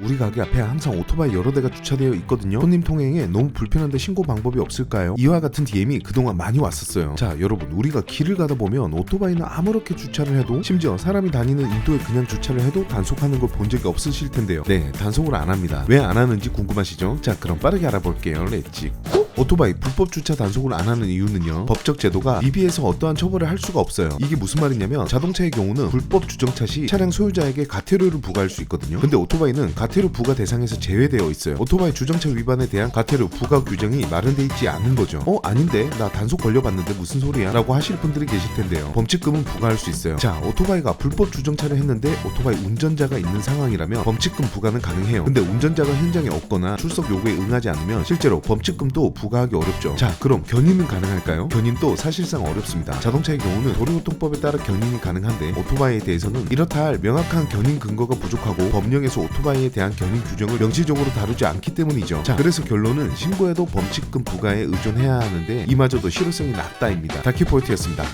우리 가게 앞에 항상 오토바이 여러 대가 주차되어 있거든요. 손님 통행에 너무 불편한데 신고 방법이 없을까요? 이와 같은 DM이 그동안 많이 왔었어요. 자, 여러분, 우리가 길을 가다 보면 오토바이는 아무렇게 주차를 해도 심지어 사람이 다니는 인도에 그냥 주차를 해도 단속하는 걸 본 적이 없으실 텐데요. 네, 단속을 안 합니다. 왜 안 하는지 궁금하시죠? 자, 그럼 빠르게 알아볼게요. 렛츠 고! 오토바이 불법 주차 단속을 안 하는 이유는요. 법적 제도가 미비해서 어떠한 처벌을 할 수가 없어요. 이게 무슨 말이냐면 자동차의 경우는 불법 주정차 시 차량 소유자에게 가태료를 부과할 수 있거든요. 근데 오토바이는 가태료 부과 대상에서 제외되어 있어요. 오토바이 주정차 위반에 대한 가태료 부과 규정이 마련돼 있지 않은 거죠. 어 아닌데 나 단속 걸려봤는데 무슨 소리야? 라고 하실 분들이 계실 텐데요. 범칙금은 부과할 수 있어요. 자 오토바이가 불법 주정차를 했는데 오토바이 운전자가 있는 상황이라면 범칙금 부과는 가능해요. 근데 운전자가 현장에 없거나 출석 요구에 응하지 않으면 실제로 범칙금도 부 과하기 어렵죠. 자 그럼 견인은 가능할까요? 견인도 사실상 어렵습니다. 자동차의 경우는 도로교통법에 따라 견인이 가능한데 오토바이에 대해서는 이렇다 할 명확한 견인 근거가 부족하고 법령에서 오토바이에 대한 견인 규정을 명시적으로 다루지 않기 때문이죠. 자 그래서 결론은 신고해도 범칙금 부과에 의존해야 하는데 이마저도 실효성이 낮다입니다. 다키포인트였습니다.